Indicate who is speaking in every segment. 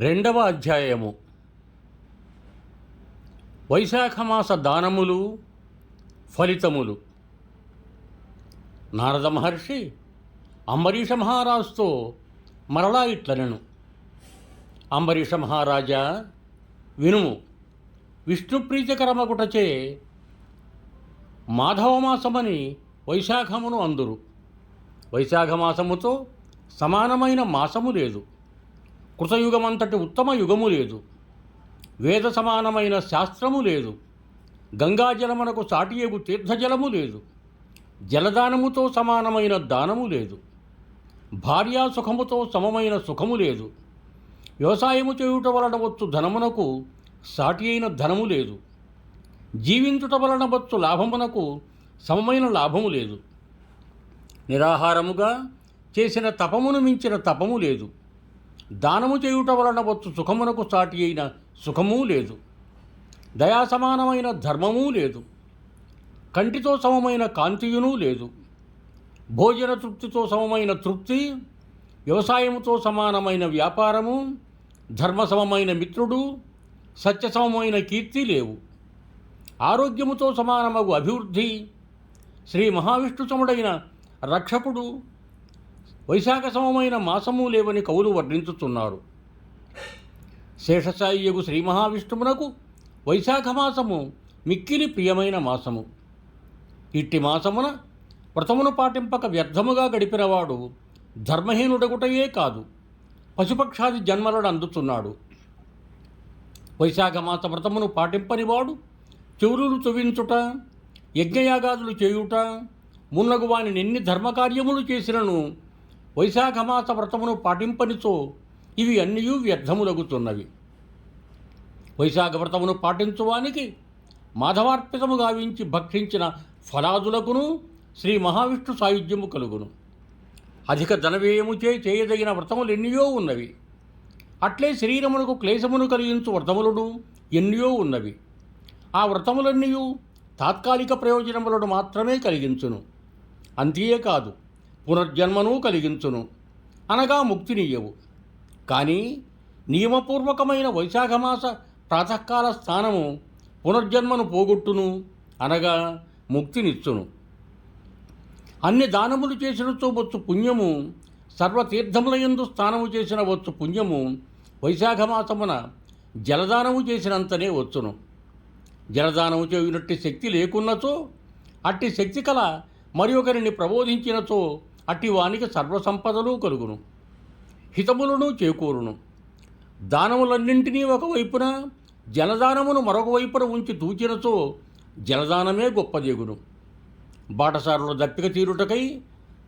Speaker 1: రెండవ అధ్యాయము. వైశాఖమాస దానములు ఫలితములు. నారద మహర్షి అంబరీష మహారాజుతో మరలా ఇట్లనెను. అంబరీష మహారాజా వినుము విష్ణుప్రీతికరమగుటచే మాధవమాసమని వైశాఖమును అందురు. వైశాఖమాసముతో సమానమైన మాసము లేదు. కృతయుగమంతటి ఉత్తమ యుగము లేదు. వేద సమానమైన శాస్త్రము లేదు. గంగాజలమునకు సాటియగు తీర్థజలము లేదు. జలదానముతో సమానమైన దానము లేదు. భార్యా సుఖముతో సమమైన సుఖము లేదు. వ్యవసాయము చేయుట వలన వచ్చు ధనమునకు సాటి అయిన ధనము లేదు. జీవించుట వలన వచ్చు లాభమునకు సమమైన లాభము లేదు. నిరాహారముగా చేసిన తపమును మించిన తపము లేదు. దానము చేయుట వలన వచ్చు సుఖమునకు సాటి అయిన సుఖమూ లేదు. దయా సమానమైన ధర్మమూ లేదు. కంటితో సమమైన కాంతియునూ లేదు. భోజన తృప్తితో సమమైన తృప్తి వ్యవసాయముతో సమానమైన వ్యాపారము ధర్మ సమమైన మిత్రుడు సత్యసమమైన కీర్తి లేవు. ఆరోగ్యముతో సమానమగు అభివృద్ధి శ్రీ మహావిష్ణుతముడైన రక్షకుడు వైశాఖ సమమైన మాసము లేవని కవులు వర్ణించుతున్నారు. శేషసాయియగు శ్రీ మహావిష్ణువునకు వైశాఖ మాసము మిక్కిలి ప్రియమైన మాసము. ఇట్టి మాసమున వ్రతమును పాటింపక వ్యర్థముగా గడిపినవాడు ధర్మహీనుడగుటయే కాదు పశుపక్షాది జన్మలను అందుతున్నాడు వైశాఖ మాస వ్రతమును పాటింపనివాడు చెవులు చువించుట యజ్ఞయాగాదులు చేయుట మున్నగు వాని ఎన్ని ధర్మకార్యములు చేసినను వైశాఖ మాస వ్రతమును పాటింపనిచో ఇవి అన్నీ వ్యర్థములగుతున్నవి. వైశాఖ వ్రతమును పాటించువానికి మాధవార్పితము గావించి భక్షించిన ఫలాదులకును శ్రీ మహావిష్ణు సాయుధ్యము కలుగును. అధిక ధనవ్యయముచే చేయదగిన వ్రతములు ఎన్నయో ఉన్నవి. అట్లే శరీరమునకు క్లేశమును కలిగించు వ్రతములను ఎన్నో ఉన్నవి. ఆ వ్రతములన్నీ తాత్కాలిక ప్రయోజనములను మాత్రమే కలిగించును. అంతేకాదు పునర్జన్మను కలిగించును. అనగా ముక్తినియ్యవు కానీ నియమపూర్వకమైన వైశాఖమాస ప్రాతకాల స్థానము పునర్జన్మను పోగొట్టును అనగా ముక్తినిచ్చును. అన్ని దానములు చేసినచో వచ్చు పుణ్యము సర్వతీర్థములయందు స్థానము చేసిన వచ్చు పుణ్యము వైశాఖమాసమున జలదానము చేసినంతనే వచ్చును. జలదానము చేయునట్టి శక్తి లేకున్నచో అట్టి శక్తి కల మరి ఒకరిని ప్రబోధించినచో అట్టి వానికి సర్వసంపదలు కలుగును. హితములను చేకూరును. దానములన్నింటినీ ఒకవైపున జలదానమును మరొక వైపున ఉంచి తూచినచో జలదానమే గొప్పదేగును బాటసారుల దప్పిక తీరుటకై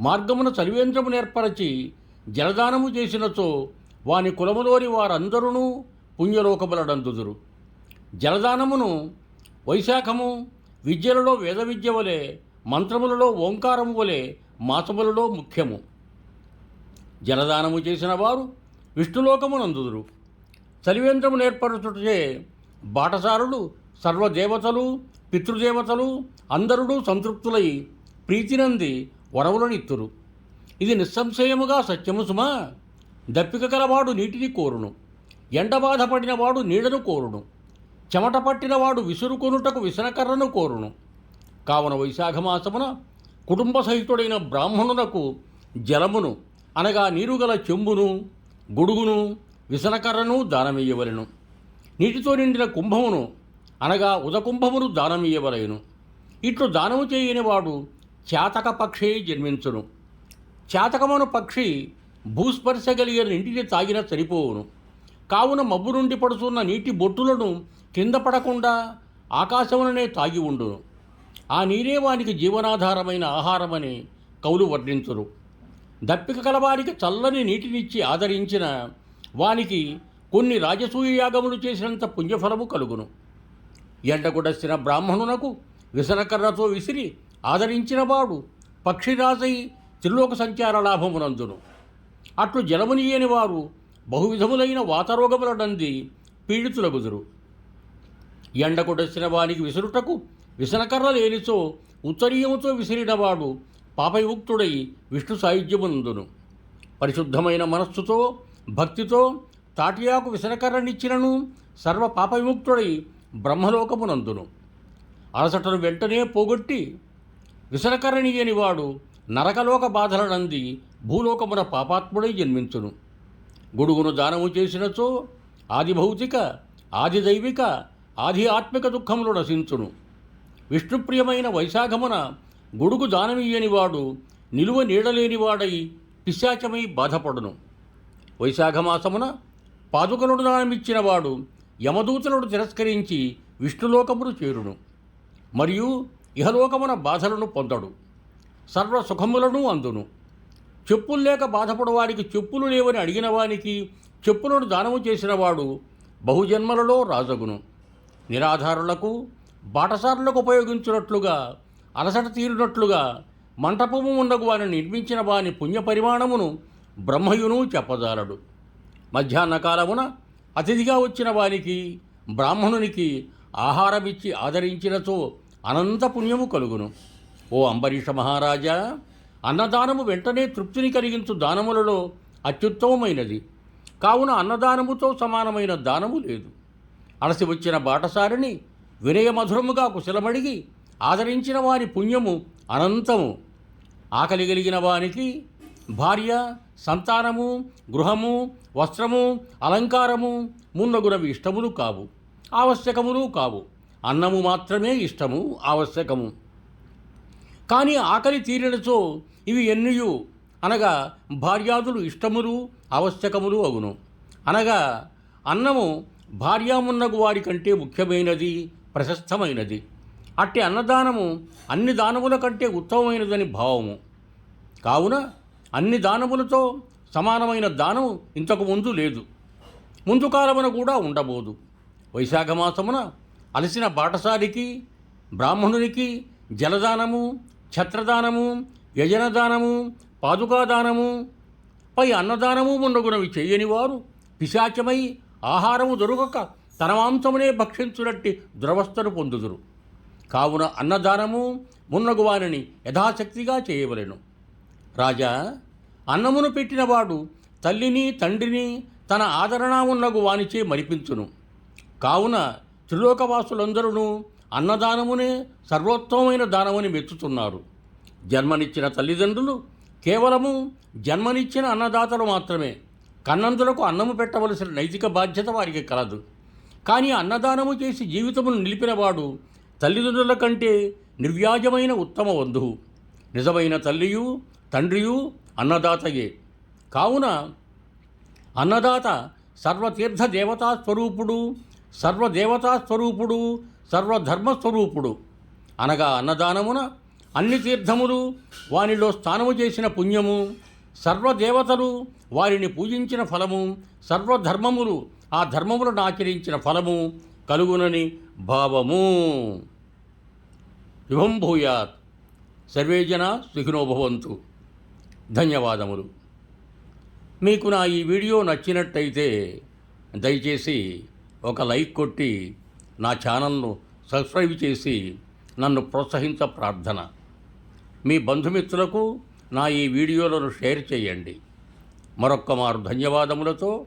Speaker 1: మార్గమున చలివేంద్రము నేర్పరచి జలదానము చేసినచో వాని కులములోని వారందరూ పుణ్యలోకములడందుదురు జలదానమును వైశాఖము విద్యలలో వేద విద్య వలె మంత్రములలో ఓంకారము వలె మాసములలో ముఖ్యము. జలదానము చేసిన వారు విష్ణులోకమునందుదురు. చలివేంద్రము నేర్పరచుటచే బాటసారులు సర్వదేవతలు పితృదేవతలు అందరుడు సంతృప్తులై ప్రీతినంది వరవులనిత్తురు. ఇది నిస్సంశయముగా సత్యము సుమా. దప్పిక కలవాడు నీటిని కోరును. ఎండబాధపడినవాడు నీడను కోరును. చెమట పట్టినవాడు విసురుకొనుటకు విసనకర్రను కోరును. కావున వైశాఖమాసమున కుటుంబ సహితుడైన బ్రాహ్మణునకు జలమును అనగా నీరుగల చెంబును గొడుగును విసనకర్రను దానమియ్యవలెను నీటితో నిండిన కుంభమును అనగా ఉదకుంభమును దానమియ్యవలెను ఇట్లు దానము చేయని వాడు చాతక పక్షి జన్మించును. చాతకమును పక్షి భూస్పర్శ కలిగిన నీటిని తాగిన సరిపోవును కావున మబ్బు నుండి పడుతున్న నీటి బొట్టులను కింద పడకుండా ఆకాశముననే తాగి ఉండును. ఆ నీరే వానికి జీవనాధారమైన ఆహారమని కౌలు వర్ణించరు. దప్పిక కలవారికి చల్లని నీటినిచ్చి ఆదరించిన వానికి కొన్ని రాజసూయ యాగములు చేసినంత పుణ్యఫలము కలుగును. ఎండకుడసిన బ్రాహ్మణునకు విసనకర్రతో విసిరి ఆదరించినవాడు పక్షిరాజై త్రిలోక సంచార లాభమునందును. అట్లు జలమునియని వారు బహువిధములైన వాతరోగములనంది పీడితులగుదురు. ఎండకుడసిన వానికి విసురుటకు విసనకర్ర లేనిచో ఉత్తరీయముతో విసిరినవాడు పాపయుక్తుడై విష్ణు సాయుధ్యమునందును. పరిశుద్ధమైన మనస్సుతో భక్తితో తాటియాకు విసనకర్రనిచ్చినను సర్వ పాపవిముక్తుడై బ్రహ్మలోకమునందును. అలసటను వెంటనే పోగొట్టి విసనకరణీయని వాడు నరకలోక బాధలనంది భూలోకమున పాపాత్ముడై జన్మించును. గుడుగును దానము చేసినచో ఆది భౌతిక ఆది దైవిక ఆది ఆత్మిక దుఃఖములు నశించును. విష్ణుప్రియమైన వైశాఖమున గొడుగు దానమియ్యని వాడు నిలువ నీడలేనివాడై పిశాచమై బాధపడును. వైశాఖమాసమున పాదుకనుడు దానమిచ్చినవాడు యమదూతనుడు తిరస్కరించి విష్ణులోకమును చేరును. మరియు ఇహలోకమున బాధలను పొందడు. సర్వ సుఖములను అందును. చెప్పులు లేక బాధపడవాడికి చెప్పులు లేవని అడిగిన వానికి చెప్పులను దానము చేసినవాడు బహుజన్మలలో రాజగును. నిరాధారులకు బాటసారులకు ఉపయోగించున్నట్లుగా అలసట తీరినట్లుగా మంటపము ఉండగు వారిని నిర్మించిన వాని పుణ్య పరిమాణమును బ్రహ్మయును చెప్పజాలడు. మధ్యాహ్న కాలమున అతిథిగా వచ్చిన వానికి బ్రాహ్మణునికి ఆహారమిచ్చి ఆదరించినచో అనంత పుణ్యము కలుగును. ఓ అంబరీష మహారాజా అన్నదానము వెంటనే తృప్తిని కలిగించు దానములలో అత్యుత్తమమైనది. కావున అన్నదానముతో సమానమైన దానము లేదు. అలసి వచ్చిన బాటసారిని వినయమధురముగా కుశలమడిగి ఆదరించిన వారి పుణ్యము అనంతము. ఆకలి కలిగిన వానికి భార్య సంతానము గృహము వస్త్రము అలంకారము మున్నగునవి ఇష్టములు కావు ఆవశ్యకములు కావు. అన్నము మాత్రమే ఇష్టము ఆవశ్యకము. కానీ ఆకలి తీరినచో ఇవి ఎన్నియు? అనగా భార్యాదులు ఇష్టములు ఆవశ్యకములు అగును. అనగా అన్నము భార్యామున్నగు వారి కంటే ముఖ్యమైనది ప్రశస్తమైనది. అట్టి అన్నదానము అన్ని దానముల కంటే ఉత్తమమైనదని భావము. కావున అన్ని దానములతో సమానమైన దానం ఇంతకు ముందు లేదు. ముందు కాలమున కూడా ఉండబోదు. వైశాఖ మాసమున అలసిన బాటసారికి బ్రాహ్మణునికి జలదానము ఛత్రదానము యజనదానము పాదుకాదానము పై అన్నదానము ఉండగునవి చేయని వారు పిశాచమై ఆహారము దొరకక తన మాంసమునే భక్షించునట్టి దురవస్థను పొందుదురు. కావున అన్నదానము మున్నగు వారిని యథాశక్తిగా చేయవలెను. రాజా అన్నమును పెట్టినవాడు తల్లిని తండ్రిని తన ఆదరణ ఉన్నగు వానిచే మరిపించును. కావున త్రిలోకవాసులందరూ అన్నదానమునే సర్వోత్తమైన దానమని మెచ్చుతున్నారు. జన్మనిచ్చిన తల్లిదండ్రులు కేవలము జన్మనిచ్చిన అన్నదాతలు మాత్రమే. కన్నందులకు అన్నము పెట్టవలసిన నైతిక బాధ్యత వారికి కలదు. కానీ అన్నదానము చేసి జీవితమును నిలిపినవాడు తల్లిదండ్రుల కంటే నిర్వ్యాజమైన ఉత్తమ బంధువు నిజమైన తల్లియు తండ్రియు అన్నదాతయే. కావున అన్నదాత సర్వతీర్థ దేవతా స్వరూపుడు సర్వదేవతా స్వరూపుడు సర్వధర్మస్వరూపుడు. అనగా అన్నదానమున అన్ని తీర్థములు వానిలో స్నానము చేసిన పుణ్యము సర్వదేవతలు వారిని పూజించిన ఫలము సర్వధర్మములు ఆ ధర్మములను ఆచరించిన ఫలము కలుగునని భావము. శుభం భూయాత్. సర్వే జన సుఖినోభవంతు ధన్యవాదములు. మీకు నా ఈ వీడియో నచ్చినట్టయితే దయచేసి ఒక లైక్ కొట్టి నా ఛానల్ను సబ్స్క్రైబ్ చేసి నన్ను ప్రోత్సహించ ప్రార్థన. మీ బంధుమిత్రులకు నా ఈ వీడియోలను షేర్ చేయండి. మరొక్క మారు ధన్యవాదములతో